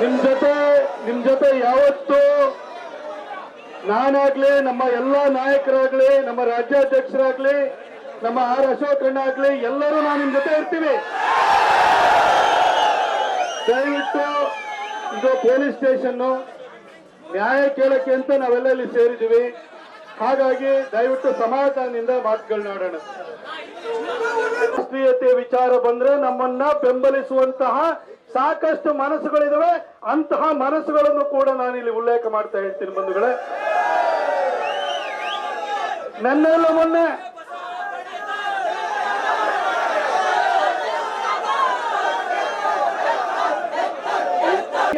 ನಿಮ್ ಜೊತೆ ನಿಮ್ ಜೊತೆ ಯಾವತ್ತು ನಾನಾಗ್ಲಿ, ನಮ್ಮ ಎಲ್ಲಾ ನಾಯಕರಾಗ್ಲಿ, ನಮ್ಮ ರಾಜ್ಯಾಧ್ಯಕ್ಷರಾಗ್ಲಿ, ನಮ್ಮ ಆರ್ ಅಶೋಕಣ್ಣ ಆಗ್ಲಿ, ಎಲ್ಲರೂ ನಾವು ನಿಮ್ ಜೊತೆ ಇರ್ತೀವಿ. ದಯವಿಟ್ಟು ಇದು ಪೊಲೀಸ್ ಸ್ಟೇಷನ್ ನ್ಯಾಯ ಕೇಳಕ್ಕೆ ಅಂತ ನಾವೆಲ್ಲ ಇಲ್ಲಿ ಸೇರಿದ್ದೀವಿ. ಹಾಗಾಗಿ ದಯವಿಟ್ಟು ಸಮಾಧಾನದಿಂದ ಮಾತುಗಳನ್ನಾಡೋಣ ರಾಷ್ಟ್ರೀಯತೆ ವಿಚಾರ ಬಂದ್ರೆ ನಮ್ಮನ್ನ ಬೆಂಬಲಿಸುವಂತಹ ಸಾಕಷ್ಟು ಮನಸ್ಸುಗಳಿದಾವೆ. ಅಂತಹ ಮನಸ್ಸುಗಳನ್ನು ಕೂಡ ನಾನು ಇಲ್ಲಿ ಉಲ್ಲೇಖ ಮಾಡ್ತಾ ಹೇಳ್ತೀನಿ ಬಂಧುಗಳೇ. ನನ್ನೆಲ್ಲ ಮೊನ್ನೆ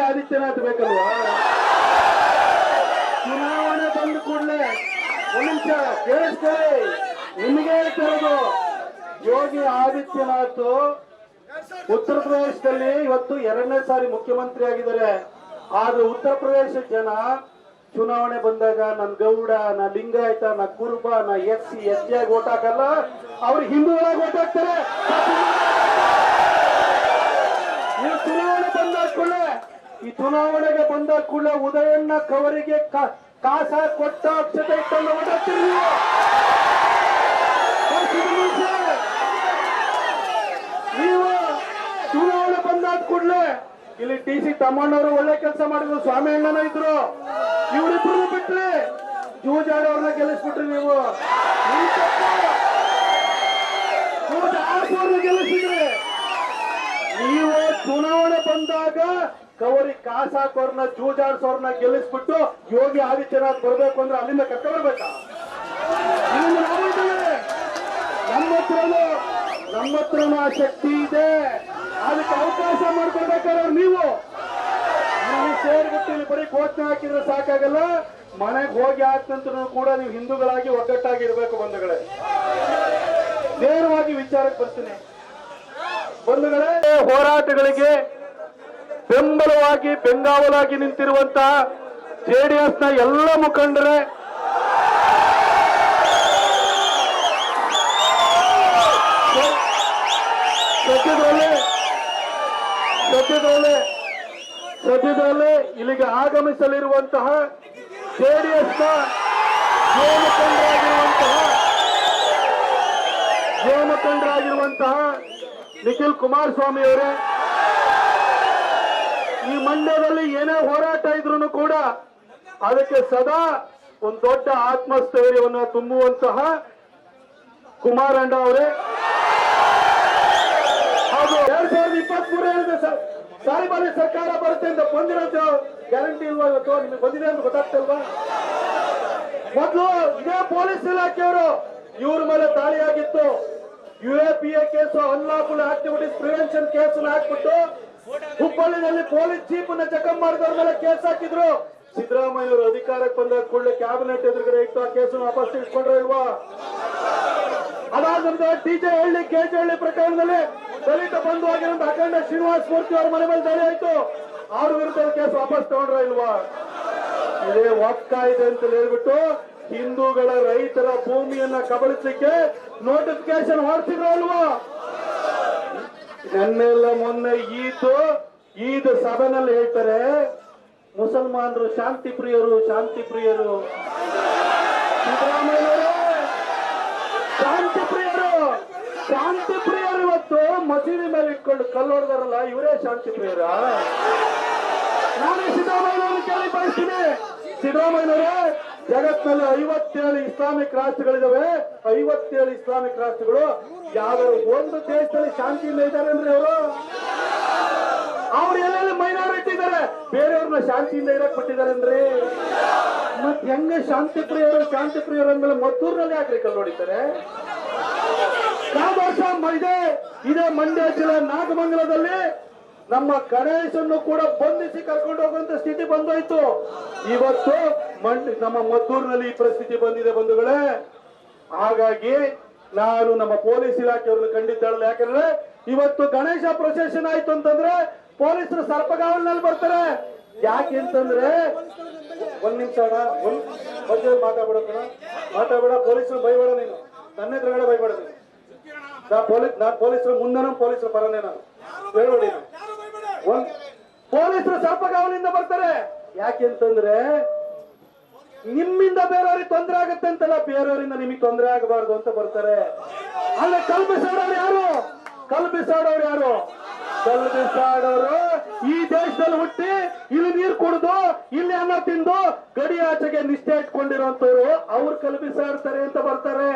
ಆದಿತ್ಯನಾಥ್ ಬೇಕಲ್ವಾ? ಚುನಾವಣೆ ಬಂದ ಕೂಡಲೇ ಒಂದು ಕೇಳಿಸ್ಕೊಳ್ಳಿ. ನಿಮಗೆ ಹೇಳ್ತಿರೋದು ಯೋಗಿ ಆದಿತ್ಯನಾಥ್ ಉತ್ತರ ಪ್ರದೇಶದಲ್ಲಿ ಇವತ್ತು ಎರಡನೇ ಸಾರಿ ಮುಖ್ಯಮಂತ್ರಿ ಆಗಿದ್ದಾರೆ. ಆದ್ರೆ ಉತ್ತರ ಪ್ರದೇಶ ಜನ ಚುನಾವಣೆ ಬಂದಾಗ ನನ್ ಗೌಡ, ನಾ ಲಿಂಗಾಯತ, ನ ಕುರುಬ, ನಾ ಎಸ್ ಸಿ ಎಸ್ ಟಿ ಆಗಿ ಓಟ್ ಹಾಕಲ್ಲ, ಅವ್ರು ಹಿಂದೂಗಳಾಗಿ ಓಟ್ ಹಾಕ್ತಾರೆ. ಈ ಚುನಾವಣೆ ಬಂದ ಕೂಡಲೇ, ಈ ಚುನಾವಣೆಗೆ ಬಂದ ಕೂಡಲೇ ಉದಯಣ್ಣ ಕವರಿಗೆ ಕಾಸ ಕೊಟ್ಟ ಅಕ್ಷತೆ ಇಟ್ಟು ಓಟ್ ಹಾಕ್ತೀರಿ ನೀವು. ನೀವು ಬಂದಾದ ಕೂಡಲೇ ಇಲ್ಲಿ ಟಿ ಸಿ ತಮ್ಮಣ್ಣವರು ಒಳ್ಳೆ ಕೆಲಸ ಮಾಡಿದ್ರು, ಸ್ವಾಮಿ ಅಣ್ಣನ ಇದ್ರು. ಇವರಿಬ್ರು ಬಿಟ್ರಿ. ಜೂಜಾಡೋರ್ನ ಗೆಲ್ಲಿಸ್ಬಿಟ್ರಿ ನೀವು. ಗೆಲ್ಲಿಸಿದ್ರಿ. ನೀವು ಚುನಾವಣೆ ಬಂದಾಗ ಕವರಿ ಕಾಸ್ ಹಾಕೋರ್ನ ಜೂಜಾಡ್ಸೋರ್ನ ಗೆಲ್ಲಿಸ್ಬಿಟ್ಟು ಯೋಗಿ ಆದಿತ್ಯನಾಥ್ ಬರ್ಬೇಕು ಅಂದ್ರೆ ಅಲ್ಲಿಂದ ಕಟ್ಟ ಬರ್ಬೇಕಾ? ಇಲ್ಲಿಂದ ನಾವು ಇದ್ದೇವೆ. ನಮ್ಮ ಹತ್ರನೂ ನಮ್ಮ ಹತ್ರನೂ ಆ ಶಕ್ತಿ ಇದೆ. ಅದಕ್ಕೆ ಅವಕಾಶ ಮಾಡ್ಕೊಡ್ಬೇಕಾದ್ರೆ ನೀವು. ಸೇರ್ಬಿಟ್ಟು ಬರೀ ಘೋಷಣೆ ಹಾಕಿದ್ರೆ ಸಾಕಾಗಲ್ಲ. ಮನೆಗೆ ಹೋಗಿ ಹಾಕ್ತಂತೂ ಕೂಡ ನೀವು ಹಿಂದೂಗಳಾಗಿ ಒಗ್ಗಟ್ಟಾಗಿರ್ಬೇಕು ಬಂಧುಗಳೇ. ನೇರವಾಗಿ ವಿಚಾರಕ್ಕೆ ಬರ್ತೀನಿ. ಬಂಧುಗಳೇ, ಹೋರಾಟಗಳಿಗೆ ಬೆಂಬಲವಾಗಿ, ಬೆಂಗಾವಲಾಗಿ ಜೆಡಿಎಸ್ನ ಎಲ್ಲ ಮುಖಂಡರೇ, ಸದ್ಯದಲ್ಲೇ ಸದ್ಯದಲ್ಲೇ ಸದ್ಯದಲ್ಲೇ ಇಲ್ಲಿಗೆ ಆಗಮಿಸಲಿರುವಂತಹ ಜೆಡಿಎಸ್ ಮುಖಂಡರಾಗಿರುವಂತಹ ಯುವ ನಿಖಿಲ್ ಕುಮಾರಸ್ವಾಮಿ ಅವರೇ ಈ ಮಂಡ್ಯದಲ್ಲಿ ಏನೇ ಹೋರಾಟ ಇದ್ರು ಕೂಡ ಅದಕ್ಕೆ ಸದಾ ಒಂದು ದೊಡ್ಡ ಆತ್ಮಸ್ಥೈರ್ಯವನ್ನು ತುಂಬುವಂತಹ ಕುಮಾರಣ್ಣ ಅವರೇ. ಹಾಗೂ ಎರಡ್ ಸಾವಿರದ ಇಪ್ಪತ್ತ್ ಮೂರರಲ್ಲಿ ಬಾರಿ ಸರ್ಕಾರ ಬರುತ್ತೆ ಅಂತ ಬಂದಿರೋದು ಗ್ಯಾರಂಟಿ ಇಲ್ವಾ ಇವತ್ತು? ನಿಮಗೆ ಬಂದಿದೆ ಅಂತ ಗೊತ್ತಾಗ್ತಲ್ವಾ? ಮೊದಲು ಇದೇ ಪೊಲೀಸ್ ಇಲಾಖೆಯವರು ಇವ್ರ ಮೇಲೆ ದಾಳಿಯಾಗಿತ್ತು U A P A case unlawful activities prevention case ಹಾಕ್ಬಿಟ್ಟು ಹುಬ್ಬಳ್ಳಿನಲ್ಲಿ ಪೊಲೀಸ್ ಚೀಫ್ನ ಚೆಕಪ್ ಮಾಡಿದವ್ರ ಮೇಲೆ ಕೇಸ್ ಹಾಕಿದ್ರು. ಸಿದ್ದರಾಮಯ್ಯ ಅವರು ಅಧಿಕಾರಕ್ಕೆ ಬಂದ ಕೂಡಲೇ ಕ್ಯಾಬಿನೆಟ್ ಎದುರುಗಡೆ ಇಟ್ಟು ಆ ಕೇಸನ್ನು ವಾಪಸ್ ಇಟ್ಕೊಂಡ್ರೆ ಇಲ್ವಾ? ಅದಾದ ನಂತರ ಟಿಜೆ ಹಳ್ಳಿ ಕೆಜೆ ಹಳ್ಳಿ ಪ್ರಕರಣದಲ್ಲಿ ದಲಿತ ಬಂಧು ಆಗಿರುವಂತಹ ಅಖಂಡ ಶ್ರೀನಿವಾಸ ಮೂರ್ತಿ ಅವರ ಮನೆ ಮೇಲೆ ದಾಳಿ ಆಯ್ತು. ಅವ್ರ ವಿರುದ್ಧ ಕೇಸ್ ವಾಪಸ್ ತಗೊಂಡ್ರ ಇಲ್ವಾ? ಇದೇ ಒಕ್ಕ ಇದೆ ಅಂತ ಹೇಳ್ಬಿಟ್ಟು ಹಿಂದೂಗಳ ರೈತರ ಭೂಮಿಯನ್ನ ಕಬಳಿಸಲಿಕ್ಕೆ ನೋಟಿಫಿಕೇಶನ್ ಹೊರಟಿದ್ರು ಅಲ್ವಾ ನೆನ್ನೆಲ್ಲ ಮೊನ್ನೆ ಈದ್ ಈದ್ ಸಭೆನಲ್ಲಿ ಹೇಳ್ತಾರೆ, ಮುಸಲ್ಮಾನರು ಶಾಂತಿ ಪ್ರಿಯರು ಶಾಂತಿ ಪ್ರಿಯರು. ಸಿದ್ದರಾಮಯ್ಯ ಶಾಂತಿ ಪ್ರಿಯರು, ಶಾಂತಿ ಮಸೀದಿ ಮೇಲೆ ಇಟ್ಕೊಂಡು ಕಲ್ಲು ಹೊಡೆದಾರಲ್ಲ ಇವರೇ ಶಾಂತಿ ಪ್ರಿಯರ. ನಾನು ಸಿದ್ದರಾಮಯ್ಯನವರು ಕೇಳಿ ಬಯಸ್ತೀನಿ. ಸಿದ್ದರಾಮಯ್ಯನವರೇ, ಜಗತ್ತಿನಲ್ಲಿ ಐವತ್ತೇಳು ಇಸ್ಲಾಮಿಕ್ ರಾಷ್ಟ್ರಗಳಿದಾವೆ. ಐವತ್ತೇಳು ಇಸ್ಲಾಮಿಕ್ ರಾಷ್ಟ್ರಗಳು. ಯಾವ ಒಂದು ದೇಶದಲ್ಲಿ ಶಾಂತಿಯಿಂದ ಇದ್ದಾರೆ ಅಂದ್ರೆ ಅವರು ಅವ್ರು ಎಲ್ಲೆಲ್ಲಿ ಮೈನಾರಿಟಿ ಇದ್ದಾರೆ? ಬೇರೆಯವ್ರನ್ನ ಶಾಂತಿಯಿಂದ ಇರಕ್ ಬಿಟ್ಟಿದ್ದಾರೆ ಅಂದ್ರೆ? ಮತ್ ಹೆಂಗೆ ಶಾಂತಿ ಪ್ರಿಯರು ಶಾಂತಿ ಪ್ರಿಯರು ಅಂದ್ಮೇಲೆ ಮದ್ದೂರಿನಲ್ಲಿ ಯಾಕ್ರಿ ಕಲ್ಲು ಹೊಡಿತಾರೆ ವರ್ಷ ಮ- ಇದೆ. ಇದೇ ಮಂಡ್ಯ ಜಿಲ್ಲೆ ನಾಗಮಂಗಲದಲ್ಲಿ ನಮ್ಮ ಗಣೇಶನ್ನು ಕೂಡ ಬಂಧಿಸಿ ಕರ್ಕೊಂಡು ಹೋಗುವಂತ ಸ್ಥಿತಿ ಬಂದೋಯ್ತು. ಇವತ್ತು ಮಂಡ್, ನಮ್ಮ ಮದ್ದೂರಿನಲ್ಲಿ ಈ ಪರಿಸ್ಥಿತಿ ಬಂದಿದೆ ಬಂಧುಗಳೇ. ಹಾಗಾಗಿ ನಾನು ನಮ್ಮ ಪೊಲೀಸ್ ಇಲಾಖೆಯವ್ರನ್ನ ಖಂಡಿತ ಯಾಕಂದ್ರೆ ಇವತ್ತು ಗಣೇಶ ಪ್ರೊಸೆಷನ್ ಆಯ್ತು ಅಂತಂದ್ರೆ ಪೊಲೀಸರು ಸರ್ಪಗಾವಲಿನಲ್ಲಿ ಬರ್ತಾರೆ. ಯಾಕೆ ಅಂತಂದ್ರೆ ಒಂದ್ ನಿಮಿಷ ಒಂದ್ ಮಾತಾಡ್ಬೇಡ ಮಾತಾಡ್ಬೇಡ, ಪೊಲೀಸರು ಬೈಬೇಡ ನೀನು. ನನ್ನ ಎದುರುಗಡೆ ಬೈಬೇಡ ನೀನು. ನಾ ಪೊಲೀಸ್ ನಾ ಪೊಲೀಸರು ಮುಂದನೂ ಪೊಲೀಸರು ಬರೋನೇ ನಾನು. ಹೇಳ್ಬೇಡಿ. ಒಂದ್ ಪೊಲೀಸರು ಸರ್ಪಗಾವಲಿಂದ ಬರ್ತಾರೆ. ಯಾಕೆಂತಂದ್ರೆ ನಿಮ್ಮಿಂದ ಬೇರೆಯವ್ರಿಗೆ ತೊಂದರೆ ಆಗುತ್ತೆ ಅಂತಲ್ಲ ಬೇರೆಯವರಿಂದ ನಿಮಗೆ ತೊಂದರೆ ಆಗಬಾರ್ದು ಅಂತ ಬರ್ತಾರೆ. ಅಲ್ಲ ಕಲ್ಪಿಸಾಡೋರು ಯಾರು? ಕಲ್ಪಿಸಾಡೋರು ಯಾರು? ಕಲ್ಪಿಸಾಡೋರು ಈ ದೇಶದಲ್ಲಿ ಹುಟ್ಟಿ ಇಲ್ಲಿ ನೀರು ಕುಡಿದು ಇಲ್ಲಿ ಅನ್ನ ತಿಂದು ಗಡಿ ಆಚೆಗೆ ನಿಷ್ಠೆ ಇಟ್ಕೊಂಡಿರುವಂತವ್ರು ಅವ್ರು ಕಲ್ಪಿಸಾಡ್ತಾರೆ ಅಂತ ಬರ್ತಾರೆ.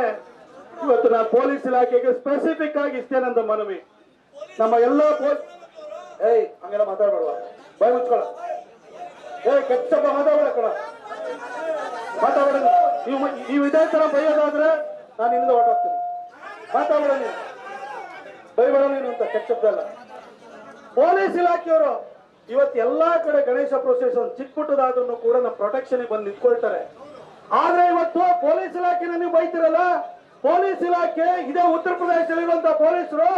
ಇವತ್ತು ನಾ ಪೊಲೀಸ್ ಇಲಾಖೆಗೆ ಸ್ಪೆಸಿಫಿಕ್ ಆಗಿ ಇಷ್ಟೇ ನಂದು ಮನವಿ. ನಮ್ಮ ಎಲ್ಲ ಏಯ್, ಹಂಗೆಲ್ಲ ಮಾತಾಡ್ಬೇಡವಾ? ಬಾಯ್ ಮುಚ್ಕೊಳ ಏಯ್ ಕೆಟ್ಟ ಮಾತಾಡ್ಬೇಡ ಕಣ. ಮಾತಾಡೋಣ ನೀವು ನೀವು ಇದೇ ತರ ಬೈಯೋದಾದ್ರೆ ನಾನು ಹಿಂದೆ ಹೊರಟೋಗ್ತೀನಿ. ಮಾತಾಡೋಣ ನೀನು. ಬೈಬೇಡ ನೀನು ಅಂತ ಕೆಚ್ಚದ್ದಲ್ಲ ಪೊಲೀಸ್ ಇಲಾಖೆಯವರು ಇವತ್ತು ಎಲ್ಲಾ ಕಡೆ ಗಣೇಶ ಪ್ರೊಸೆಷನ್ ಚಿಕ್ಕ ಪುಟ್ಟದಾದ್ರೂ ಕೂಡ ನಮ್ಮ ಪ್ರೊಟೆಕ್ಷನ್ ಬಂದು ನಿಂತ್ಕೊಳ್ತಾರೆ. ಆದ್ರೆ ಇವತ್ತು ಪೊಲೀಸ್ ಇಲಾಖೆನ ನೀವು ಬೈತಿರಲ್ಲ? ಪೊಲೀಸ್ ಇಲಾಖೆ, ಇದೇ ಉತ್ತರ ಪ್ರದೇಶದಲ್ಲಿರುವಂತ ಪೊಲೀಸರು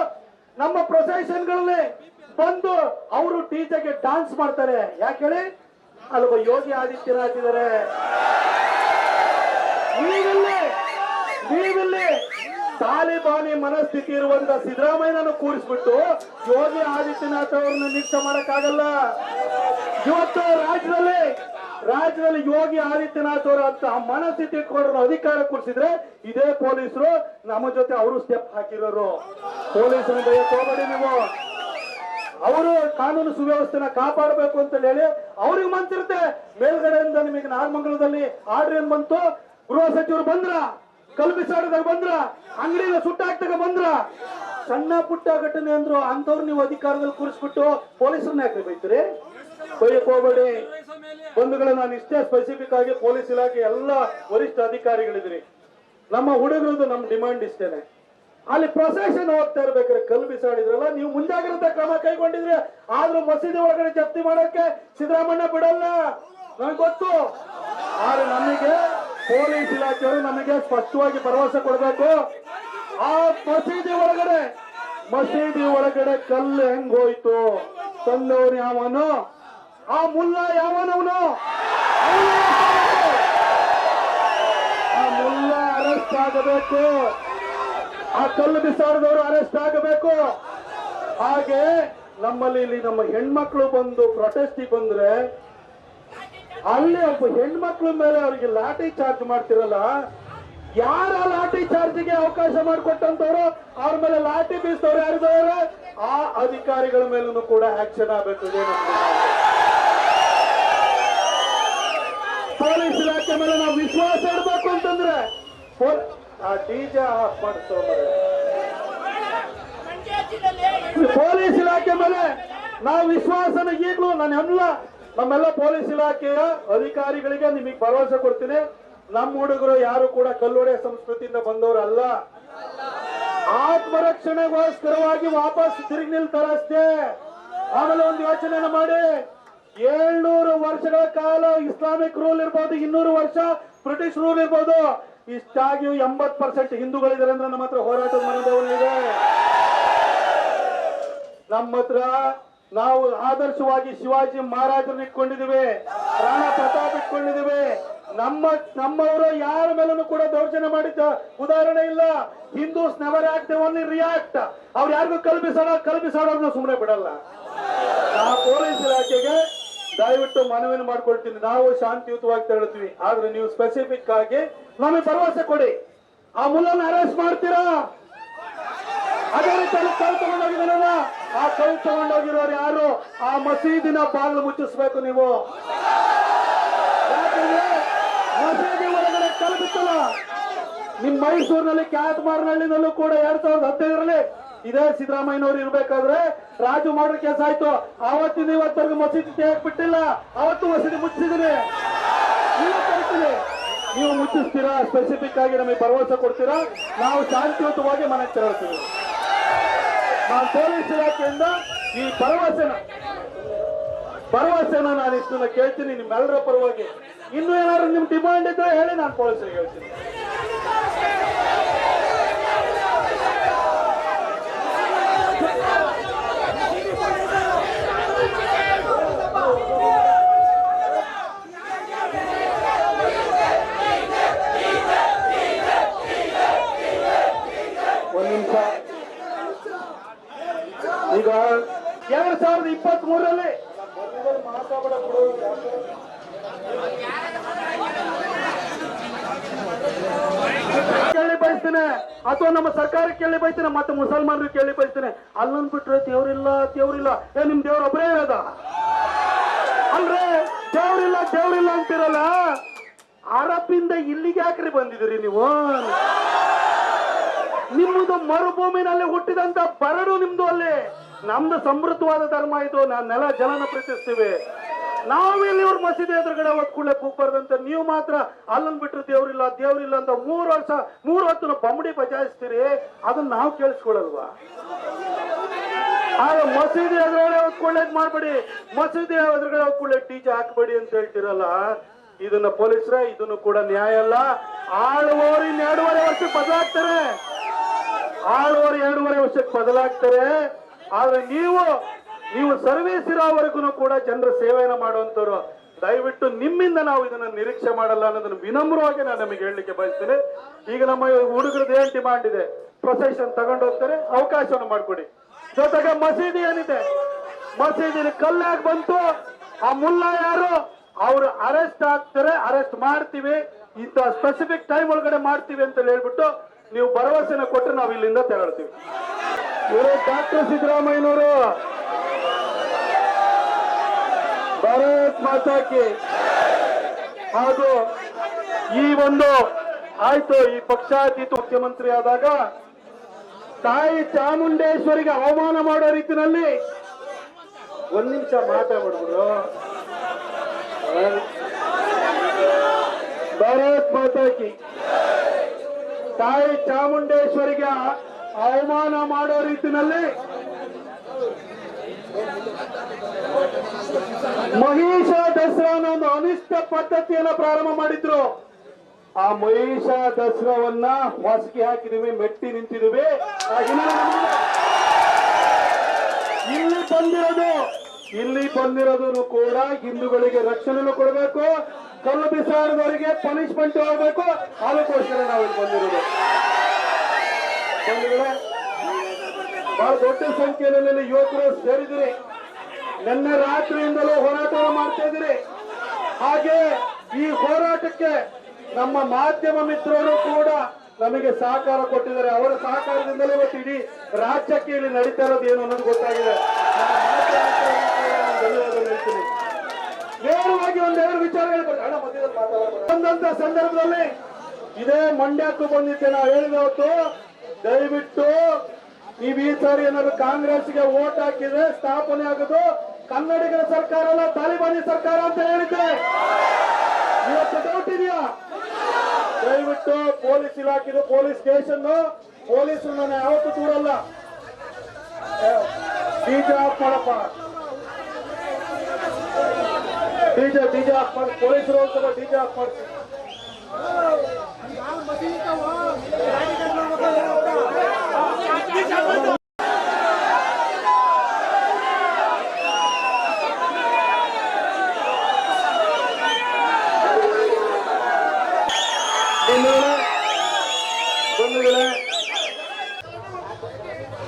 ನಮ್ಮ ಪ್ರೊಸೆಷನ್ಗಳಲ್ಲಿ ಬಂದು ಅವರು ಟೀಚರ್ಗೆ ಡಾನ್ಸ್ ಮಾಡ್ತಾರೆ. ಯಾಕೆ ಹೇಳಿ? ಅಲ್ವ ಯೋಗಿ ಆದಿತ್ಯನಾಥ್ ಇದ್ದಾರೆ ನೀವಿಲ್ಲಿ ನೀವಿಲ್ಲಿ ತಾಲಿಬಾನಿ ಮನಸ್ಥಿತಿ ಇರುವಂತ ಸಿದ್ದರಾಮಯ್ಯನನ್ನು ಕೂರಿಸ್ಬಿಟ್ಟು ಯೋಗಿ ಆದಿತ್ಯನಾಥ್ ಅವರನ್ನು ನಿರೀಕ್ಷೆ ಮಾಡಕ್ಕಾಗಲ್ಲ. ಇವತ್ತು ರಾಜ್ಯದಲ್ಲಿ ರಾಜ್ಯದಲ್ಲಿ ಯೋಗಿ ಆದಿತ್ಯನಾಥ್ ಅವರ ಅಂತ ಮನಸ್ಥಿತಿ ಕೊಡೋರು ಅಧಿಕಾರ ಕೊಡಿಸಿದ್ರೆ ಇದೇ ಪೊಲೀಸರು ನಮ್ಮ ಜೊತೆ ಅವರು ಸ್ಟೆಪ್ ಹಾಕಿರೋರು. ಪೊಲೀಸರು ಹೋಗಬೇಡಿ ನೀವು. ಅವರು ಕಾನೂನು ಸುವ್ಯವಸ್ಥೆನ ಕಾಪಾಡಬೇಕು ಅಂತ ಹೇಳಿ ಅವ್ರಿಗೆ ಮನ್ಸಿರುತ್ತೆ. ಮೇಲ್ಗಡೆಯಿಂದ ನಿಮಗೆ ನಾಗಮಂಗಲದಲ್ಲಿ ಆರ್ಡರ್ ಏನ್ ಬಂತು? ಗೃಹ ಸಚಿವರು ಬಂದ್ರ? ಕಲ್ಪಿಸಾಡದಾಗ ಬಂದ್ರ? ಅಂಗಡಿನ ಸುಟ್ಟಾಕ್ದಾಗ ಬಂದ್ರ? ಸಣ್ಣ ಪುಟ್ಟ ಘಟನೆ ಅಂದ್ರು ಅಂತವ್ರು ನೀವು ಅಧಿಕಾರದಲ್ಲಿ ಕೂರಿಸ್ಬಿಟ್ಟು ಪೊಲೀಸರನ್ನ ಯಾಕೆ ಬೈತೀರಿ? ಬೈಯಕ್ ಹೋಗ್ಬೇಡಿ. ಬಂಧುಗಳು ನಾನು ಇಷ್ಟೇ ಸ್ಪೆಸಿಫಿಕ್ ಆಗಿ ಪೊಲೀಸ್ ಇಲಾಖೆ ಎಲ್ಲ ವರಿಷ್ಠ ಅಧಿಕಾರಿಗಳಿದ್ರಿ ನಮ್ಮ ಹುಡುಗರದ್ದು ನಮ್ಮ ಡಿಮಾಂಡ್ ಇಷ್ಟೇನೆ. ಅಲ್ಲಿ ಪ್ರೊಸೆಷನ್ ಹೋಗ್ತಾ ಇರ್ಬೇಕಾದ್ರೆ ಕಲ್ಲು ಬಿಸಾಡಿದ್ರಲ್ಲ, ನೀವು ಮುಂಜಾಗ್ರತಾ ಕ್ರಮ ಕೈಗೊಂಡಿದ್ರೆ ಆದ್ರೂ ಮಸೀದಿ ಒಳಗಡೆ ಜಪ್ತಿ ಮಾಡೋಕೆ ಸಿದ್ದರಾಮಣ್ಣ ಬಿಡಲ್ಲ. ನನಗೆ ಗೊತ್ತು. ಆದ್ರೆ ನಮಗೆ ಪೊಲೀಸ್ ಇಲಾಖೆಯವರು ನಮಗೆ ಸ್ಪಷ್ಟವಾಗಿ ಭರವಸೆ ಕೊಡಬೇಕು. ಆ ಮಸೀದಿ ಒಳಗಡೆ ಮಸೀದಿ ಒಳಗಡೆ ಕಲ್ಲು ಹೆಂಗ್ ಹೋಯ್ತು? ತಂದವನು ಯಾವನು ಆ ಮುಲ್ಲ ಯಾವನವನು? ಆ ಮುಲ್ಲ ಅರೆಸ್ಟ್ ಆಗಬೇಕು. ಆ ಕಲ್ಲು ಬಿಸಾಡಿದವರು ಅರೆಸ್ಟ್ ಆಗಬೇಕು. ಹಾಗೆ ನಮ್ಮಲ್ಲಿ ಇಲ್ಲಿ ನಮ್ಮ ಹೆಣ್ಮಕ್ಳು ಬಂದು ಪ್ರೊಟೆಸ್ಟಿಗೆ ಬಂದ್ರೆ, ಅಲ್ಲಿ ಒಬ್ಬ ಹೆಣ್ಮಕ್ಳ ಮೇಲೆ ಅವರಿಗೆ ಲಾಠಿ ಚಾರ್ಜ್ ಮಾಡ್ತಿರಲ್ಲ, ಯಾರ ಲಾಠಿ ಚಾರ್ಜ್ಗೆ ಅವಕಾಶ ಮಾಡಿಕೊಟ್ಟಂತವ್ರು, ಅವ್ರ ಮೇಲೆ ಲಾಠಿ ಬೀಸ್ತವ್ರು ಯಾರಿದವ್ರೆ ಆ ಅಧಿಕಾರಿಗಳ ಮೇಲೂ ಕೂಡ ಆಕ್ಷನ್ ಆಗಬೇಕು. ಪೊಲ್- ಆ ಡಿಜೆ ಆಫ್ ಮಾಡಿಸ್ತಾರೆ ಪೊಲೀಸ್ ಇಲಾಖೆ ಮೇಲೆ ನಾವು ವಿಶ್ವಾಸನ ಈಗಲೂ ನಾನು ಎಲ್ಲ ನಮ್ಮೆಲ್ಲ ಪೊಲೀಸ್ ಇಲಾಖೆಯ ಅಧಿಕಾರಿಗಳಿಗೆ ನಿಮಗೆ ಭರವಸೆ ಕೊಡ್ತೀನಿ. ನಮ್ಮ ಹುಡುಗರು ಯಾರು ಕೂಡ ಕಲ್ಲೊಡೆ ಸಂಸ್ಕೃತಿಯಿಂದ ಬಂದವರಲ್ಲ. ಆತ್ಮರಕ್ಷಣೆಗೋಸ್ಕರವಾಗಿ ವಾಪಸ್ ತಿರುಗಿ ನಿಲ್ತಾರೆ ಅಷ್ಟೇ. ಆಮೇಲೆ ಒಂದು ಯೋಚನೆ ಮಾಡಿ. ಏಳ್ನೂರು ವರ್ಷಗಳ ಕಾಲ ಇಸ್ಲಾಮಿಕ್ ರೂಲ್ ಇರ್ಬೋದು, ಇನ್ನೂರು ವರ್ಷ ಬ್ರಿಟಿಷ್ ರೂಲ್ ಇರ್ಬೋದು. ಇಷ್ಟಾಗಿ ಎಂಬತ್ ಪರ್ಸೆಂಟ್ ಹಿಂದೂಗಳಿದ್ದಾರೆ ಅಂದ್ರೆ ನಮ್ಮ ಹತ್ರ ಹೋರಾಟದ ಮನೋಭಾವನೆ ಇದೆ. ನಮ್ಮ ಹತ್ರ ನಾವು ಆದರ್ಶವಾಗಿ ಶಿವಾಜಿ ಮಹಾರಾಜರನ್ನ ಇಟ್ಕೊಂಡಿದ್ದೀವಿ ರಾಣಾ ಪ್ರತಾಪ್ ಇಟ್ಕೊಂಡಿದ್ದೀವಿ. ನಮ್ಮ, ನಮ್ಮವರು ಯಾರ ಮೇಲೂ ಕೂಡ ದೌರ್ಜನ್ಯ ಮಾಡಿದ್ದ ಉದಾಹರಣೆ ಇಲ್ಲ. Hindus never act only react ಅವ್ರು ಯಾರಿಗೂ ಕಲ್ಪಿಸೋಣ ಕಲ್ಪಿಸೋಣ ಸುಮ್ಮನೆ ಬಿಡಲ್ಲ. ಆ ಪೊಲೀಸ್ ಇಲಾಖೆಗೆ ದಯವಿಟ್ಟು ಮನವಿನ ಮಾಡ್ಕೊಳ್ತೀನಿ. ನಾವು ಶಾಂತಿಯುತವಾಗಿ ತೆರಳುತ್ತೀವಿ. ಆದ್ರೆ ನೀವು ಸ್ಪೆಸಿಫಿಕ್ ಆಗಿ ನಮಗೆ ಭರವಸೆ ಕೊಡಿ. ಆ ಮುಲ್ಲನ್ನ ಅರೆಸ್ಟ್ ಮಾಡ್ತೀರಾ? ಅದೇ ರೀತಿ ಅಲ್ಲಿ ಕಲ್ ತಗೊಂಡೋಗಿದಾರಲ್ಲ ಆ ಕಲ್ ತಗೊಂಡೋಗಿರೋರು ಯಾರು? ಆ ಮಸೀದಿನ ಬಾಗಿಲು ಮುಚ್ಚಿಸ್ಬೇಕು ನೀವು. ಮಸೀದಿ ಒಳಗಡೆ ಕಲ್ಬಿತ್ತಲ್ಲ. ನಿಮ್ ಮೈಸೂರಿನಲ್ಲಿ ಕ್ಯಾತ್ಮಾರ್ನಹಳ್ಳಿನಲ್ಲೂ ಕೂಡ ಎರಡ್ ಸಾವಿರದ ಹದಿನೈದರಲ್ಲಿ ಇದೇ ಸಿದ್ದರಾಮಯ್ಯನವರು ಇರ್ಬೇಕಾದ್ರೆ ರಾಜು ಮಾಡೋ ಕೆಲಸ ಆಯ್ತು. ಆವತ್ತಿನ ಇವತ್ತವರೆಗೂ ಮಸೀದಿ ತೆಗೆಕ್ ಬಿಟ್ಟಿಲ್ಲ. ಅವತ್ತು ಮಸೀದಿ ಮುಚ್ಚಿದ್ದೀನಿ. ನೀವು ಮುಚ್ಚಿಸ್ತೀರಾ? ಸ್ಪೆಸಿಫಿಕ್ ಆಗಿ ನಮಗೆ ಭರವಸೆ ಕೊಡ್ತೀರಾ? ನಾವು ಶಾಂತಿಯುತವಾಗಿ ಮನೆಗೆ ತೆರಳ್ತೀವಿ. ನಾನು ಪೊಲೀಸ್ ಇಲಾಖೆಯಿಂದ ಈ ಭರವಸೆನ ಭರವಸೆನ ನಾನು ಇಷ್ಟನ್ನ ಕೇಳ್ತೀನಿ ನಿಮ್ಮೆಲ್ಲರ ಪರವಾಗಿ. ಇನ್ನು ಏನಾದ್ರು ನಿಮ್ ಡಿಮಾಂಡ್ ಇದ್ರೆ ಹೇಳಿ ನಾನು ಪೊಲೀಸರಿಗೆ ಹೇಳ್ತೀನಿ ಒಂದ್ ನಿಮಿಷ ಈಗ ಎರಡ್ ಸಾವಿರದ ಇಪ್ಪತ್ತ್ ಮೂರರಲ್ಲಿ ಮಾತಾಡ ಬಿಡು ಯಾಕೆ? ಕೇಳಿ ಬಯಸ್ತೇನೆ ಅಥವಾ ನಮ್ಮ ಬಯಸ್ತೇನೆ ಮತ್ತೆ ಮುಸಲ್ಮಾನರು ಕೇಳಿ ಬೈತಾನೆ, ಅಲ್ಲನ್ ಬಿಟ್ರೆ ದೇವ್ರಿಲ್ಲ ದೇವ್ರಿಲ್ಲ. ಏ, ನಿಮ್ ದೇವ್ರ ಒಬ್ಬರೇ ಇರೋದ? ಅಲ್ರೇ, ದೇವ್ರಿಲ್ಲ ದೇವ್ರಿಲ್ಲ ಅಂತಿರಲ್ಲ? ಅರಬಿಂದ ಇಲ್ಲಿಗೆ ಯಾಕ್ರಿ ಬಂದಿದ್ರಿ ನೀವು? ನಿಮ್ಮದು ಮರುಭೂಮಿನಲ್ಲಿ ಹುಟ್ಟಿದಂತ ಬರಡು ನಿಮ್ದು ಅಲ್ಲಿ. ನಮ್ದು ಸಮೃದ್ಧವಾದ ಧರ್ಮ ಇದು. ನಾವು ನೆಲ ಜಲನ ಪ್ರೀತಿಸ್ತೀವಿ. ನಾವಿಲ್ಲಿ ಇವ್ರ ಮಸೀದಿ ಎದುರುಗಡೆ ಒತ್ಕೊಳ್ಳೆ ಕೂಗ್ಬಾರ್ದಂತ ನೀವು ಮಾತ್ರ ಅಲ್ಲನ್ ಬಿಟ್ರೆ ದೇವ್ರಿಲ್ಲ ದೇವ್ರಿಲ್ಲ ಅಂತ ಮೂರು ವರ್ಷ, ಮೂರು ಹೊತ್ತು ಬಂಬಡಿ ಬಜಾಯಿಸ್ತೀರಿ. ಅದನ್ನ ನಾವು ಕೇಳಿಸ್ಕೊಳಲ್ವಾ ಆಗ ಮಸೀದಿ ಎದುರುಗಡೆ ಹೊತ್ಕೊಳ್ಳೇದ್ ಮಾಡ್ಬೇಡಿ. ಮಸೀದಿ ಎದುರುಗಡೆ ಒತ್ಕೊಳ್ಳೆ ಟೀಚೆ ಹಾಕ್ಬೇಡಿ ಅಂತ ಹೇಳ್ತಿರಲ್ಲ? ಇದನ್ನ ಪೊಲೀಸ್ರ, ಇದನ್ನು ಕೂಡ ನ್ಯಾಯ ಅಲ್ಲ. ಆಳುವವರು ಇನ್ನು ಎರಡೂವರೆ ವರ್ಷಕ್ಕೆ ಬದಲಾಗ್ತಾರೆ. ಆಳುವವರು ಎರಡೂವರೆ ವರ್ಷಕ್ಕೆ ಬದಲಾಗ್ತಾರೆ. ಆದ್ರೆ ನೀವು ನೀವು ಸರ್ವಿಸ್ ಇರೋವರೆಗೂ ಕೂಡ ಜನರ ಸೇವೆಯನ್ನು ಮಾಡುವಂಥವ್ರು, ದಯವಿಟ್ಟು ನಿಮ್ಮಿಂದ ನಾವು ಇದನ್ನ ನಿರೀಕ್ಷೆ ಮಾಡಲ್ಲ ಅನ್ನೋದನ್ನ ವಿನಮ್ರವಾಗಿ ನಾನು ನಿಮಗೆ ಹೇಳಲಿಕ್ಕೆ ಬಯಸ್ತೇನೆ. ಈಗ ನಮ್ಮ ಹುಡುಗರದ್ದು ಏನ್ ಡಿಮಾಂಡ್ ಇದೆ? ಪ್ರೊಸೆಷನ್ ತಗೊಂಡು ಹೋಗ್ತಾರೆ, ಅವಕಾಶವನ್ನು ಮಾಡಿಕೊಡಿ. ಜೊತೆಗೆ ಮಸೀದಿ ಏನಿದೆ? ಮಸೀದಿ ಕಲ್ಲಾಗ್ ಬಂತು, ಆ ಮುಲ್ಲಾ ಯಾರು? ಅವರು ಅರೆಸ್ಟ್ ಆಗ್ತಾರೆ ಅರೆಸ್ಟ್ ಮಾಡ್ತೀವಿ, ಇಂಥ ಸ್ಪೆಸಿಫಿಕ್ ಟೈಮ್ ಒಳಗಡೆ ಮಾಡ್ತೀವಿ ಅಂತ ಹೇಳ್ಬಿಟ್ಟು ನೀವು ಭರವಸೆನ ಕೊಟ್ಟರೆ ನಾವು ಇಲ್ಲಿಂದ ತೆರಳ್ತೀವಿ ಡಾಕ್ಟರ್ ಸಿದ್ದರಾಮಯ್ಯನವರು. ಭಾರತ್ ಮಾತಾಕಿ ಹಾಗೂ ಈ ಒಂದು ಆಯ್ತು, ಈ ಪಕ್ಷಾತೀತ ಮುಖ್ಯಮಂತ್ರಿ ಆದಾಗ ತಾಯಿ ಚಾಮುಂಡೇಶ್ವರಿಗೆ ಅವಮಾನ ಮಾಡೋ ರೀತಿನಲ್ಲಿ ಒಂದ್ ನಿಮಿಷ ಮಾತಾಡ್ಬಿಡ್ಬಿಡು ಭಾರತ್ ಮಾತಾಕಿ ತಾಯಿ ಚಾಮುಂಡೇಶ್ವರಿಗೆ ಅವಮಾನ ಮಾಡೋ ರೀತಿನಲ್ಲಿ ಮಹಿಷ ದಸರಾನ ಒಂದು ಅನಿಷ್ಟ ಪದ್ಧತಿಯನ್ನ ಪ್ರಾರಂಭ ಮಾಡಿದ್ರು. ಆ ಮಹಿಷ ದಸರಾವನ್ನ ಹೊಸಕಿ ಹಾಕಿದಿವಿ ಮೆಟ್ಟಿ ನಿಂತಿರುವೆ. ಇಲ್ಲಿ ಬಂದಿರೋದು. ಇಲ್ಲಿ ಬಂದಿರೋದನ್ನು ಕೂಡ ಹಿಂದೂಗಳಿಗೆ ರಕ್ಷಣೆಯನ್ನು ಕೊಡಬೇಕು. ಕಲ್ಲು ಬಿಸಾಡಿದವರಿಗೆ ಪನಿಷ್ಮೆಂಟ್ ಆಗಬೇಕು ಅದಕ್ಕೋಸ್ಕರ ನಾವು ಬಂದಿರೋದು. ಬಹಳ ದೊಡ್ಡ ಸಂಖ್ಯೆಯಲ್ಲಿ ಯುವಕರು ಸೇರಿದಿರಿ ನಿನ್ನೆ ರಾತ್ರಿಯಿಂದಲೂ ಹೋರಾಟ ಮಾಡ್ತಾ ಇದ್ದೀರಿ. ಹಾಗೆ ಈ ಹೋರಾಟಕ್ಕೆ ನಮ್ಮ ಮಾಧ್ಯಮ ಮಿತ್ರರು ಕೂಡ ನಮಗೆ ಸಹಕಾರ ಕೊಟ್ಟಿದ್ದಾರೆ. ಅವರ ಸಹಕಾರದಿಂದಲೇ ಇವತ್ತು ಇಡೀ ರಾಜ್ಯಕ್ಕೆ ಇಲ್ಲಿ ನಡೀತಾ ಇರೋದು ಏನು ಅನ್ನೋದು ಗೊತ್ತಾಗಿದೆ. ನೇರವಾಗಿ ಒಂದೆರಡು ವಿಚಾರ. ಬಂದಂತ ಸಂದರ್ಭದಲ್ಲಿ ಇದೇ ಮಂಡ್ಯಕ್ಕೂ ಬಂದಿದ್ದೆ. ನಾವು ಹೇಳಿದ ಹೊತ್ತು ದಯವಿಟ್ಟು ನೀವು ಈ ಸಾರಿ ಏನಾದ್ರು ಕಾಂಗ್ರೆಸ್ಗೆ ವೋಟ್ ಹಾಕಿದ್ರೆ ಸ್ಥಾಪನೆ ಆಗೋದು ಕನ್ನಡಿಗರ ಸರ್ಕಾರ ಅಲ್ಲ, ತಾಲಿಬಾನಿ ಸರ್ಕಾರ ಅಂತ ಹೇಳಿದ್ದೆ. ಇವತ್ತು ಡೌಟ್ ಇದೆಯಾ? ದಯವಿಟ್ಟು ಪೊಲೀಸ್ ಇಲಾಖೆದು, ಪೊಲೀಸ್ ಸ್ಟೇಷನ್ ಪೊಲೀಸರು ನಾನು ಯಾವತ್ತೂ ದೂರಲ್ಲ. ಡಿಜೆ ಆಫ್ ಮಾಡಪ್ಪ ಡಿಜೆ ಡಿಜೆ ಆಫ್ ಮಾಡಿ ಪೊಲೀಸರು ಸ್ವಲ್ಪ ಡಿಜೆ ಆಫ್ ಬಂಧುಗಳೇ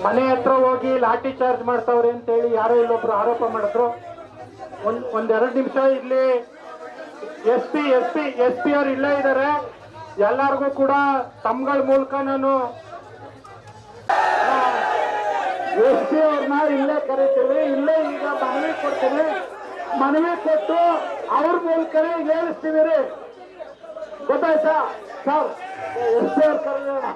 ಮನೆ ಹತ್ರ ಹೋಗಿ ಲಾಠಿ ಚಾರ್ಜ್ ಮಾಡ್ತಾವ್ರೆ ಅಂತೇಳಿ ಯಾರೋ ಇಲ್ಲೊಬ್ರು ಆರೋಪ ಮಾಡಿದ್ರು. ಒಂದ್, ಒಂದೆರಡು ನಿಮಿಷ ಇಲ್ಲಿ S P S P S P ಅವ್ರು ಇಲ್ಲೇ ಇದ್ದಾರೆ ಎಲ್ಲರಿಗೂ ಕೂಡ ತಮ್ಗಳ ಮೂಲಕ ನಾನು ಪಿ ಅವ್ರನ್ನ ಇಲ್ಲೇ ಕರಿತೀವಿ, ಇಲ್ಲೇ ಈಗ ಮನವಿ ಕೊಡ್ತೀನಿ ಮನವಿ ಕೊಟ್ಟು ಅವ್ರ ಮೂಲಕನೇ ಹೇಳಿಸ್ತೀವಿ ರೀ. ಗೊತ್ತಾಯ್ತಾ? ಸರ್, ಎಷ್ಟೇ ಅವ್ರ ಕರೆಯೋಣ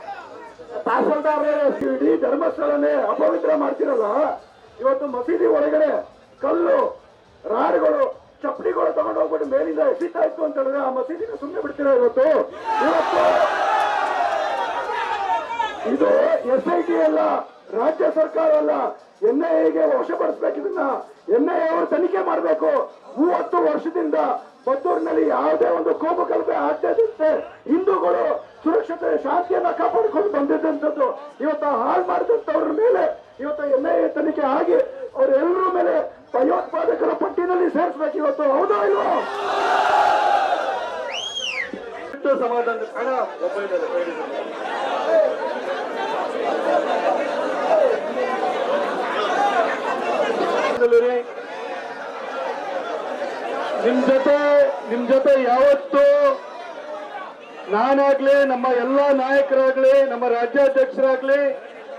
ತಹಸೀಲ್ದಾರ್ ಇಡೀ ಧರ್ಮಸ್ಥಳನೇ ಅಪವಿತ್ರ ಮಾಡ್ತಿರಲ್ಲ? ಇವತ್ತು ಮಸೀದಿ ಒಳಗಡೆ ಕಲ್ಲು, ರಾಡ್ಗಳು, ಚಪ್ಪಡಿಗಳು ತಗೊಂಡು ಹೋಗ್ಬಿಟ್ಟು ಮೇಲಿಂದ ಎಸಿತಾ ಅಂತ ಹೇಳಿದ್ರೆ ಆ ಮಸೀದಿನ ಸುಮ್ಮನೆ ಬಿಡ್ತೀರಾ ಇವತ್ತು? ಇವತ್ತು ಇದು ಎಸ್ ಐ ಟಿ ಅಲ್ಲ. ರಾಜ್ಯ ಸರ್ಕಾರ ಅಲ್ಲ, ಎನ್ ಐ ಎಗೆ ವಶಪಡಿಸ್ಬೇಕು ಇದನ್ನ. ಎನ್ ಐ ಅವರು ತನಿಖೆ ಮಾಡಬೇಕು. ಮೂವತ್ತು ವರ್ಷದಿಂದ ಪತ್ತೂರಿನಲ್ಲಿ ಯಾವುದೇ ಒಂದು ಕೋಪಕಲ್ಪೆ ಕಲಬೆ ಆಗ್ತದಂತೆ ಹಿಂದೂಗಳು ಸುರಕ್ಷತೆ, ಶಾಂತಿಯನ್ನ ಕಾಪಾಡಿಕೊಂಡು ಬಂದಿದ್ದಂಥದ್ದು ಇವತ್ತು ಹಾಳು ಮಾಡಿದಂಥವ್ರ ಮೇಲೆ ಇವತ್ತು ಎನ್ ಐ ಎ ತನಿಖೆ ಆಗಿ ಅವರೆಲ್ಲರ ಮೇಲೆ ಭಯೋತ್ಪಾದಕರ ಪಟ್ಟಿನಲ್ಲಿ ಸೇರಿಸ್ಬೇಕು ಇವತ್ತು. ಹೌದಾ ಇಲ್ವೋ? ಸಮಾಧಾನ ಹಣ ಒಬ್ಬ ಇದ್ದಾರೆ. ನಿಮ್ ಜೊತೆ ನಿಮ್ ಜೊತೆ ಯಾವತ್ತೂ ನಾನಾಗ್ಲಿ, ನಮ್ಮ ಎಲ್ಲಾ ನಾಯಕರಾಗ್ಲಿ, ನಮ್ಮ ರಾಜ್ಯಾಧ್ಯಕ್ಷರಾಗ್ಲಿ,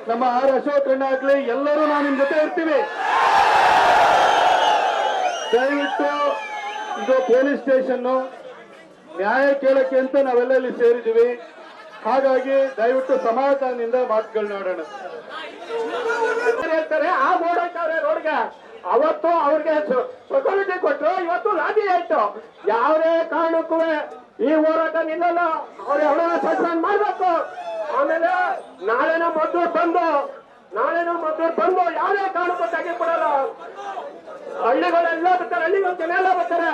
ನಮ್ಮ ಆರ್ ಅಶೋಕಣ್ಣ ಆಗ್ಲಿ, ಎಲ್ಲರೂ ನಾವು ನಿಮ್ ಜೊತೆ ಇರ್ತೀವಿ. ದಯವಿಟ್ಟು ಇದು ಪೊಲೀಸ್ ಸ್ಟೇಷನ್ ನ್ಯಾಯ ಕೇಳಕ್ಕೆ ಅಂತ ನಾವೆಲ್ಲ ಇಲ್ಲಿ ಸೇರಿದ್ದೀವಿ. ಹಾಗಾಗಿ ದಯವಿಟ್ಟು ಸಮಾಧಾನದಿಂದ ಮಾತುಗಳನ್ನ ಆಡೋಣ ಹೇಳ್ತಾರೆ, ಆ ರೋಡ್ಗೆ. ಅವತ್ತು ಅವ್ರಿಗೆ ಸೆಕ್ಯೂರಿಟಿ ಕೊಟ್ಟರು ಇವತ್ತು ರಾಜಿ ಆಯ್ತು. ಯಾವುದೇ ಕಾರಣಕ್ಕೂ ಈ ಹೋರಾಟ ನಿಲ್ಲಲ್ಲ. ಅವ್ರು ಅವರನ್ನ ಸಸ್ಪೆಂಡ್ ಮಾಡ್ಬೇಕು. ಆಮೇಲೆ ನಾಳೆನ ಮದ್ದು ಬಂದು ನಾಳೆನ ಮದ್ದು ಬಂದು ಯಾವುದೇ ಕಾರಣಕ್ಕೂ ತೆಗೆದುಕೊಡಲ್ಲ ಹಳ್ಳಿಗಳೆಲ್ಲ ಬರ್ತಾರೆ ಹಳ್ಳಿಗಳು ಜನ ಎಲ್ಲ ಬರ್ತಾರೆ.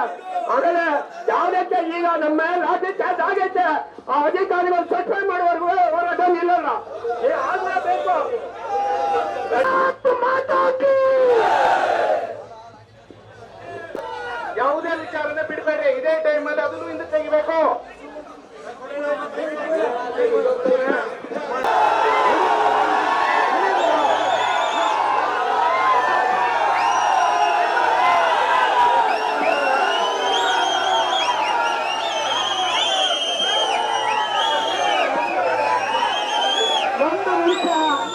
ಆಮೇಲೆ ಯಾವುದಕ್ಕೆ ಈಗ ನಮ್ಮ ರಾಜ್ಯ ಚಾರ್ಜ್ ಆಗೈತೆ, ಆ ಅಧಿಕಾರಿಗಳು ಸಸ್ಪೆಂಡ್ ಮಾಡುವವರೆಗೂ ಹೋರಾಟ ನಿಲ್ಲಲ್ಲ. ಏ ಆಗ್ಲೇಬೇಕು ಯಾವುದೇ ವಿಚಾರನ ಬಿಡಬೇಡಿ. ಇದೇ ಟೈಮಲ್ಲಿ ಅದನ್ನು ಹಿಂದೆ ತೆಗಿಬೇಕು ಒಂದು ನಿಮಿಷ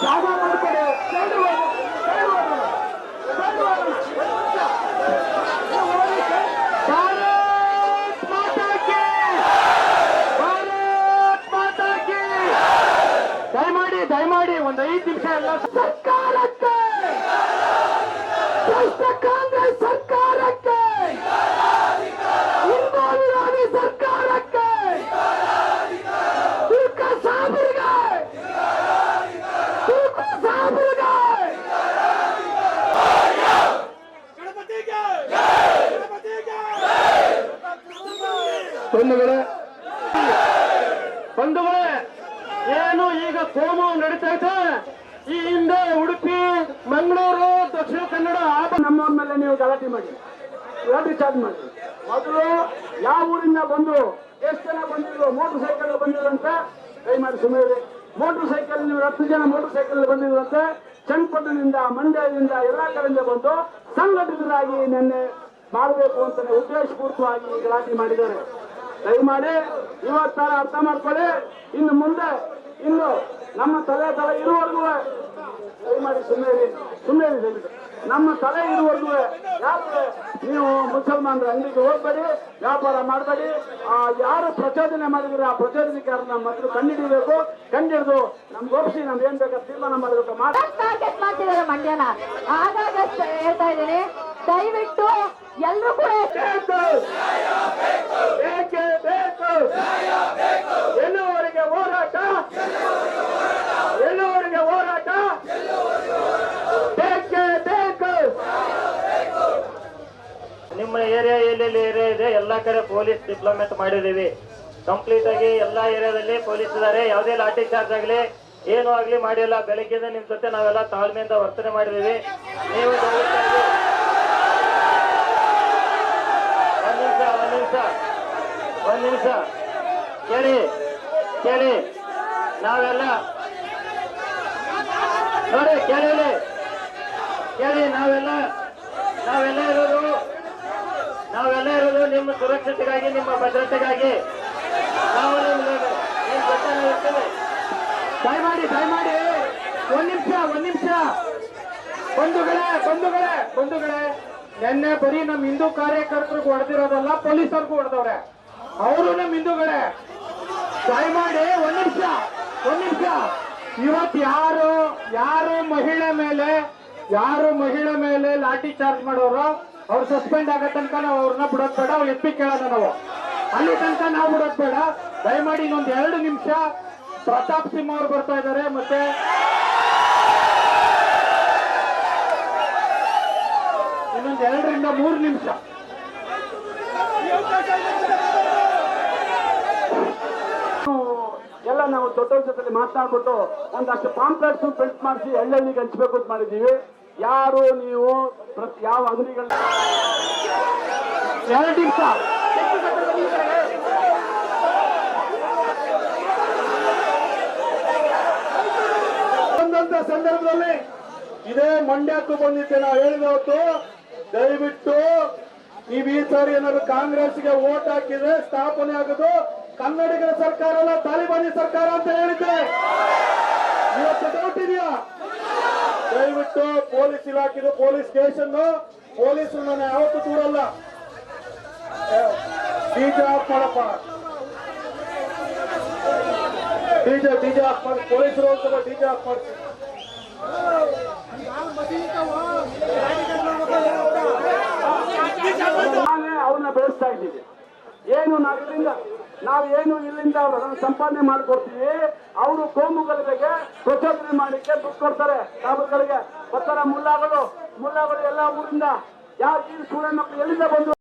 ಜಾಗ ಮಾಡ್ಕೊಡಿ ಸೈಡ್ ಹೋಗು, ಸೈಡ್ ಹೋಗು, ಸೈಡ್ ಹೋಗು, ಒಂದು ನಿಮಿಷ. ಭಾರತ್ ಮಾತಾ ಕಿ! ಭಾರತ್ ಮಾತಾ ಕಿ! ದಯಮಾಡಿ ದಯಮಾಡಿ ಒಂದು ಐದು ನಿಮಿಷ ಎಲ್ಲ ಸರ್ಕಾರಕ್ಕೆ ಭ್ರಷ್ಟ ಕಾಂಗ್ರೆಸ್ ಸರ್ಕಾರಕ್ಕೆ ಹಿಂದೂ ವಿರೋಧಿ ಸರ್ಕಾರಕ್ಕೆ ತೂಕ ಸಾಬರಿಗೆ ತೂಕ ಸಾಬರಿಗೆ ಬಂಧುಗಳೇ ಬಂಧುಗಳೇ ಏನು ಈಗ ಕೋಮು ನಡೀತಾ ಇದೆ ಈ ಹಿಂದೆ ಉಡುಪಿ ಮಂಗಳೂರು ದಕ್ಷಿಣ ಕನ್ನಡ ನಮ್ಮವ್ರ ಮೇಲೆ ನೀವು ಗಲಾಟೆ ಮಾಡಿ ಲಾಠಿ ಚಾರ್ಜ್ ಮಾಡಿ ಮೊದಲು ಯಾವ ಊರಿಂದ ಬಂದು ಎಷ್ಟು ಜನ ಬಂದಿದ್ರು ಮೋಟರ್ ಸೈಕಲ್ ಬಂದಿದ್ರಂತೆ ದಯಮಾಡಿ ಸುಮ್ಮನೆ ಮೋಟರ್ ಸೈಕಲ್ ನೀವು ಹತ್ತು ಜನ ಮೋಟರ್ ಸೈಕಲ್ ಬಂದಿದ್ರಂತೆ ಚನ್ನಪಟ್ಟಣದಿಂದ ಮಂಡ್ಯದಿಂದ ಎಲ್ಲಾ ಕಡೆಯಿಂದ ಬಂದು ಸಂಘಟಿತರಾಗಿ ನಿನ್ನೆ ಮಾಡಬೇಕು ಅಂತ ಉದ್ದೇಶಪೂರ್ವಕವಾಗಿ ಈ ಗಲಾಟೆ ಮಾಡಿದ್ದಾರೆ. ದಯಮಾಡಿ ಇವತ್ತಾರ ಅರ್ಥ ಮಾಡ್ಕೊಳ್ಳಿ. ಇನ್ನು ಮುಂದೆ ಇನ್ನು ನಮ್ಮ ತಲೆ ತಲೆ ಇರುವವರೆಗೂ ದಯಮಾಡಿ ಸುಮ್ಮನೆ ಸುಮ್ಮನೆ ನಮ್ಮ ತಲೆ ಇರುವವರೆಗೂ ಯಾಕೆ ನೀವು ಮುಸಲ್ಮಾನರ ಅಂಗಡಿಗೆ ಹೋಗ್ಬೇಡಿ, ವ್ಯಾಪಾರ ಮಾಡಬೇಡಿ, ಆ ಯಾರು ಪ್ರಚೋದನೆ ಮಾಡಿದ್ರೆ ಆ ಪ್ರಚೋದನೆಗಾರನ ಮೊದಲು ಕಂಡಿಡಿಬೇಕು ಕಂಡಿಡಿದು ನಮ್ಗೆ ಒಪ್ಪಿಸಿ, ನಮ್ಗೆ ಏನ್ ಬೇಕಾದ್ರೆ ತೀರ್ಮಾನ ಮಾಡಬೇಕು ಮಾಡಿ ಟಾರ್ಗೆಟ್ ಮಂಡ್ಯನ. ಹೇಳ್ತಾ ಇದ್ದೀನಿ ದಯವಿಟ್ಟು ಎಲ್ಲರೂ ಕೂಡ ಬೇಕು. ಬೇಕೇ ಬೇಕು. ಎಲ್ಲುವರೆಗೆ ಹೋರಾಟ. ಎಲ್ಲುವರೆಗೆ ಹೋರಾಟ. ಬೇಕೇ ಬೇಕು. ನಿಮ್ಮ ಏರಿಯಾ ಎಲ್ಲೆಲ್ಲಿ ಏರಿಯಾ ಇದೆ? ಎಲ್ಲಾ ಕಡೆ ಪೊಲೀಸ್ ಡಿಪ್ಲೊಮೆಂಟ್ ಮಾಡಿದೀವಿ ಕಂಪ್ಲೀಟ್ ಆಗಿ ಎಲ್ಲಾ ಏರಿಯಾದಲ್ಲಿ ಪೊಲೀಸ್ ಇದಾರೆ. ಯಾವುದೇ ಲಾಠಿ ಚಾರ್ಜ್ ಆಗಲಿ ಏನು ಆಗ್ಲಿ ಮಾಡಿಲ್ಲ. ಬೆಳಗ್ಗೆ ನಿಮ್ ಜೊತೆ ನಾವೆಲ್ಲ ತಾಳ್ಮೆಯಿಂದ ವರ್ತನೆ ಮಾಡಿದೀವಿ ನೀವು ನಿಮಿಷ. ಒಂದ್ ನಿಮಿಷ. ಕೇಳಿ ಕೇಳಿ. ನಾವೆಲ್ಲ ನೋಡಿ, ಕೇಳಿ. ಕೇಳಿ, ನಾವೆಲ್ಲ ನಾವೆಲ್ಲ ಇರೋದು ನಾವೆಲ್ಲ ಇರೋದು ನಿಮ್ಮ ಸುರಕ್ಷತೆಗಾಗಿ, ನಿಮ್ಮ ಭದ್ರತೆಗಾಗಿ. ನಾವು ದಯಮಾಡಿ ದಯಮಾಡಿ. ಒಂದ್ ನಿಮಿಷ ಒಂದ್ ನಿಮಿಷ. ಬಂಧುಗಳೇ ಬಂಧುಗಳೇ ಬಂಧುಗಳೇ. ನಿನ್ನೆ ಬರೀ ನಮ್ಮ ಹಿಂದೂ ಕಾರ್ಯಕರ್ತರಿಗೆ ಹೊಡೆದಿರೋದಲ್ಲ ಪೊಲೀಸರಿಗೂ ಹೊಡೆದವ್ರೆ. ಅವರು ನಮ್ ಹಿಂದೂಗಳೇ. ದಯಮಾಡಿ ಒಂದ್ ನಿಮಿಷ ಒಂದ್ ನಿಮಿಷ. ಇವತ್ ಯಾರು ಯಾರು ಮಹಿಳೆ ಮೇಲೆ, ಯಾರು ಮಹಿಳೆ ಮೇಲೆ ಲಾಠಿ ಚಾರ್ಜ್ ಮಾಡೋರು, ಅವ್ರು ಸಸ್ಪೆಂಡ್ ಆಗೋ ತನಕ ನಾವು ಅವ್ರನ್ನ ಬಿಡೋದ್ ಬೇಡ, ಅವ್ರು ಎಪ್ಪಿ ಕೇಳೋಣ ನಾವು. ಅಲ್ಲಿ ತನಕ ನಾವು ಬಿಡೋದ್ ಬೇಡ. ದಯಮಾಡಿ ಇನ್ನೊಂದ್ ಎರಡು ನಿಮಿಷ. ಪ್ರತಾಪ್ ಸಿಂಹ ಅವ್ರು ಬರ್ತಾ ಇದ್ದಾರೆ ಮತ್ತೆ ಇನ್ನೊಂದ್ ಎರಡರಿಂದ ಮೂರು ನಿಮಿಷ. ಎಲ್ಲ ನಾವು ದೊಡ್ಡವ್ರ ಜೊತೆ ಮಾತನಾಡ್ಬಿಟ್ಟು ಒಂದಷ್ಟು ಪಾಂಪ್ಲೆಟ್ಸ್ ಪ್ರಿಂಟ್ ಮಾಡಿಸಿ ಹಳ್ಳಿಗೆ ಹಂಚಬೇಕು ಅಂತ ಮಾಡಿದ್ದೀವಿ. ಯಾರು ನೀವು ಪ್ರತಿ ಯಾವ ಅಂಗಡಿಗಳ ಎರಡು ನಿಮಿಷ. ಬಂದಂತ ಸಂದರ್ಭದಲ್ಲಿ ಇದೇ ಮಂಡ್ಯಕ್ಕೂ ಬಂದಿದ್ದೆ ನಾವು ಹೇಳಿದ ಹೊತ್ತು ದಯವಿಟ್ಟು ನೀವು ಈ ಸಾರಿ ಏನಾದ್ರು ಕಾಂಗ್ರೆಸ್ಗೆ ವೋಟ್ ಹಾಕಿದ್ರೆ ಸ್ಥಾಪನೆ ಆಗೋದು ಕನ್ನಡಿಗರ ಸರ್ಕಾರ ಅಲ್ಲ, ತಾಲಿಬಾನಿ ಸರ್ಕಾರ ಅಂತ ಹೇಳಿದ್ದೆ. ಇವತ್ತು ಡೌಟ್ ದಯವಿಟ್ಟು ಪೊಲೀಸ್ ಇಲಾಖೆದು, ಪೊಲೀಸ್ ಸ್ಟೇಷನ್ ಪೊಲೀಸರು ನಾನು ಯಾವತ್ತೂ ದೂರಲ್ಲ. ಡಿಜೆ ಆಫ್ ಮಾಡಪ್ಪ ಡಿಜೆ ಡಿಜೆ ಆಫ್ ಮಾಡಿ ಪೊಲೀಸರು ಸ್ವಲ್ಪ ಡಿಜೆ ಆಫ್ ಮಾಡ್ತೀನಿ ನಾನೇ ಅವ್ರನ್ನ ಬೆಳೆಸ್ತಾ ಇದ್ದೀವಿ ಏನು ನಾವಿಲ್ಲಿಂದ ನಾವು ಏನು ಇಲ್ಲಿಂದ ಸಂಪಾದನೆ ಮಾಡಿಕೊಡ್ತೀವಿ, ಅವರು ಕೋಮುಗಳಿಗೆ ಪ್ರಚೋದನೆ ಮಾಡಲಿಕ್ಕೆ ದುಡ್ಡು ಕೊಡ್ತಾರೆ. ಕಾಬರ್ಗಳಿಗೆ ಬರ್ತಾರ ಮುಲ್ಲಾಗಳು. ಮುಲ್ಲಾಗಳು ಎಲ್ಲ ಊರಿಂದ ಯಾವ ಸೂರ್ಯ ಮಕ್ಕಳು ಎಲ್ಲಿಂದ ಬಂದು